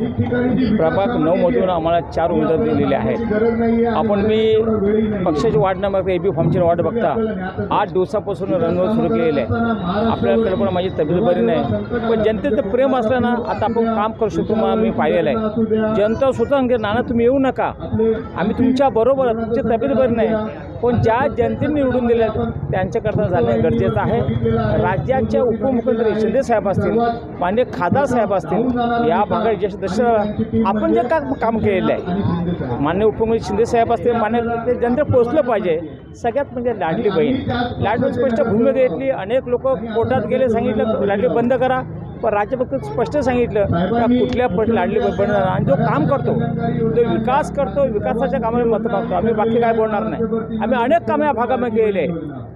प्रभाग नऊमधून आम्हाला चार उमेदवार दिलेले आहेत. आपण मी पक्षाची वाट न बघता ए बी फॉर्मची वाट बघता आठ दिवसापासून रणवर सुरू केलेलं आहे आपल्याकडे पण माझी तब्येत बरी नाही. पण जनतेचं प्रेम असलं ना आता आपण काम करू शकतो मग मी पाहिलेलं आहे. जनता स्वतः नाना तुम्ही येऊ नका. आम्ही तुमच्या बरोबर तुमची तब्येत बरी नाही. पण ज्या जनतेने निवडून दिल्या त्यांच्याकरता जाणं गरजेचं आहे. राज्याच्या उपमुख्यमंत्री शिंदे साहेब असतील मान्य खादा साहेब असतील या भागात जे दश आपण जे का काम केलेलं आहे मान्य उपमुख्यमंत्री शिंदे साहेब असतील मान्य ते जनते पोचलं पाहिजे. सगळ्यात म्हणजे लाडली बहीण. लाडली स्पष्ट भूमिका घेतली. अनेक लोक कोर्टात गेले सांगितलं लाडली बंद करा. पण राज्यभक्त स्पष्ट सांगितलं का कुठल्या पण लाडली करा. आणि जो काम करतो जो विकास करतो विकासाच्या कामाला मत मागतो. आम्ही बाकी काय बोलणार नाही. आम्ही अनेक कामे या भागामध्ये केलेले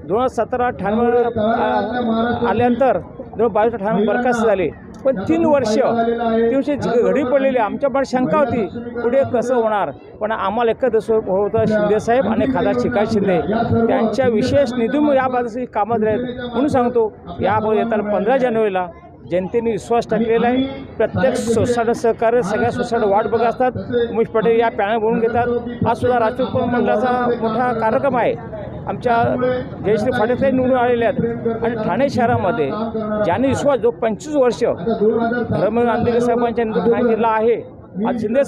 दोन हजार सतरा अठ्ठ्याण्णव आल्यानंतर दोन बावीस अठ्ठ्याण्णव बरखास्त झाले. पण तीन वर्ष वर्ष घडी पडलेली आमच्या पण शंका होती पुढे कसं होणार? पण आम्हाला एकच होतं शिंदेसाहेब आणि खासदार शिकाय शिंदे त्यांच्या विशेष निधून या बाजूची कामं दिले आहेत. म्हणून सांगतो या येताना पंधरा जानेवारीला जनतेने विश्वास टाकलेला आहे. प्रत्येक सोसायड सहकार्य सगळ्या सोसायड वाट बघत असतात. उमेश पटेल या पॅनल बोलून घेतात. आज सुद्धा राष्ट्रीय मंडळाचा मोठा कार्यक्रम आहे. आमच्या जयश्री फाटेसाहेब निवडून आलेले आहेत. आणि ठाणे शहरामध्ये ज्याने विश्वास जो पंचवीस वर्ष धर्मवीर आंबेडकर साहेबांच्या ठाणे जिल्हा आहे आज शिंदे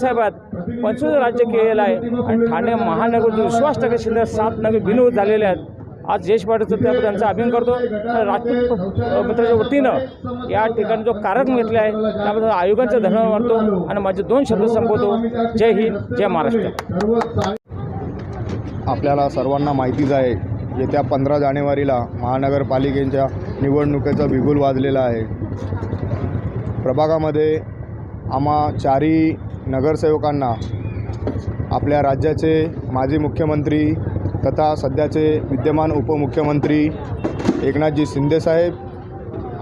पंचवीस राज्य केलेलं आहे. आणि ठाणे महानगर जो विश्वास टक्के शिंदे सात नगर विनोद झालेले आहेत. आज जयेश पाटील त्याबद्दल त्यांचा अभिमान करतो. राजपूत मित्राच्या वतीनं या ठिकाणी जो कार्यक्रम घेतला आहे त्याबद्दल आयोगाचा धन्यवाद मानतो आणि माझे दोन शब्द संपवतो. जय हिंद जय महाराष्ट्र. आपल्याला सर्वांना माहितीच आहे येत्या पंधरा जानेवारीला महानगरपालिकेच्या निवडणुकीचा बिगुल वाजलेला आहे. प्रभागामध्ये आम्हा चारही नगरसेवकांना आपल्या राज्याचे माजी मुख्यमंत्री तथा सध्याचे विद्यमान उपमुख्यमंत्री एकनाथजी शिंदेसाहेब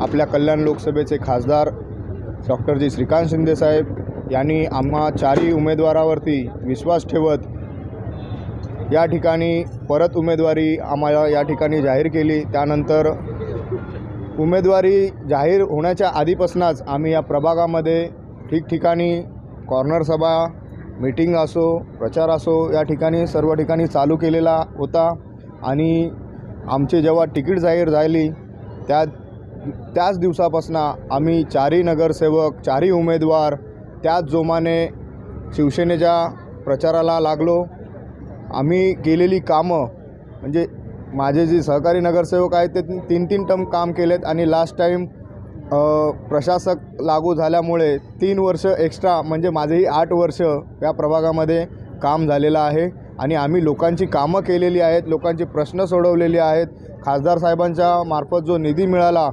आपल्या कल्याण लोकसभेचे खासदार डॉक्टर जी श्रीकांत शिंदेसाहेब यांनी आम्हा चारही उमेदवारावरती विश्वास ठेवत या ठिकाणी परत उमेदवारी आम्हाला या ठिकाणी जाहीर केली. त्यानंतर उमेदवारी जाहीर होण्याच्या आधीपासूनच आम्ही या प्रभागामध्ये ठिकठिकाणी कॉर्नर सभा मीटिंग असो प्रचार असो या ठिकाणी सर्व ठिकाणी चालू केलेला होता. आणि आमचे जेव्हा तिकीट जाहीर झाली त्या त्याच दिवसापासून आम्ही चारही नगरसेवक चारही उमेदवार त्याच जोमाने शिवसेनेच्या प्रचाराला लागलो. आम्ही केलेली कामं म्हणजे माझे जे सहकारी नगरसेवक आहेत ते तीन तीन टम काम केलेत आणि लास्ट टाईम प्रशासक लागू झाल्यामुळे तीन वर्ष एक्स्ट्रा म्हणजे माझेही आठ वर्ष या प्रभागामध्ये काम झालेलं आहे. आणि आम्ही लोकांची कामं केलेली आहेत लोकांचे प्रश्न सोडवलेले आहेत. खासदार साहेबांच्या मार्फत जो निधी मिळाला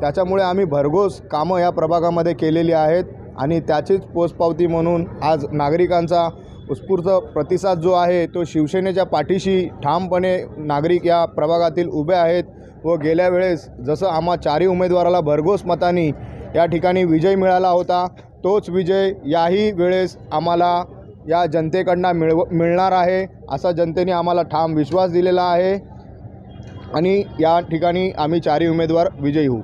त्याच्यामुळे आम्ही भरघोस कामं या प्रभागामध्ये केलेली आहेत. आणि त्याचीच पोचपावती म्हणून आज नागरिकांचा उत्स्फूर्त प्रतिसाद जो आहे तो शिवसेनेच्या पाठीशी ठामपणे नागरिक या प्रभागातील उभे आहेत. व गेल्या वेळेस जसं आम्हा चारही उमेदवाराला भरघोस मतांनी या ठिकाणी विजय मिळाला होता तोच विजय याही वेळेस आम्हाला या जनतेकडनं मिळव मिळणार आहे असा जनतेने आम्हाला ठाम विश्वास दिलेला आहे. आणि या ठिकाणी आम्ही चारही उमेदवार विजयी होऊ.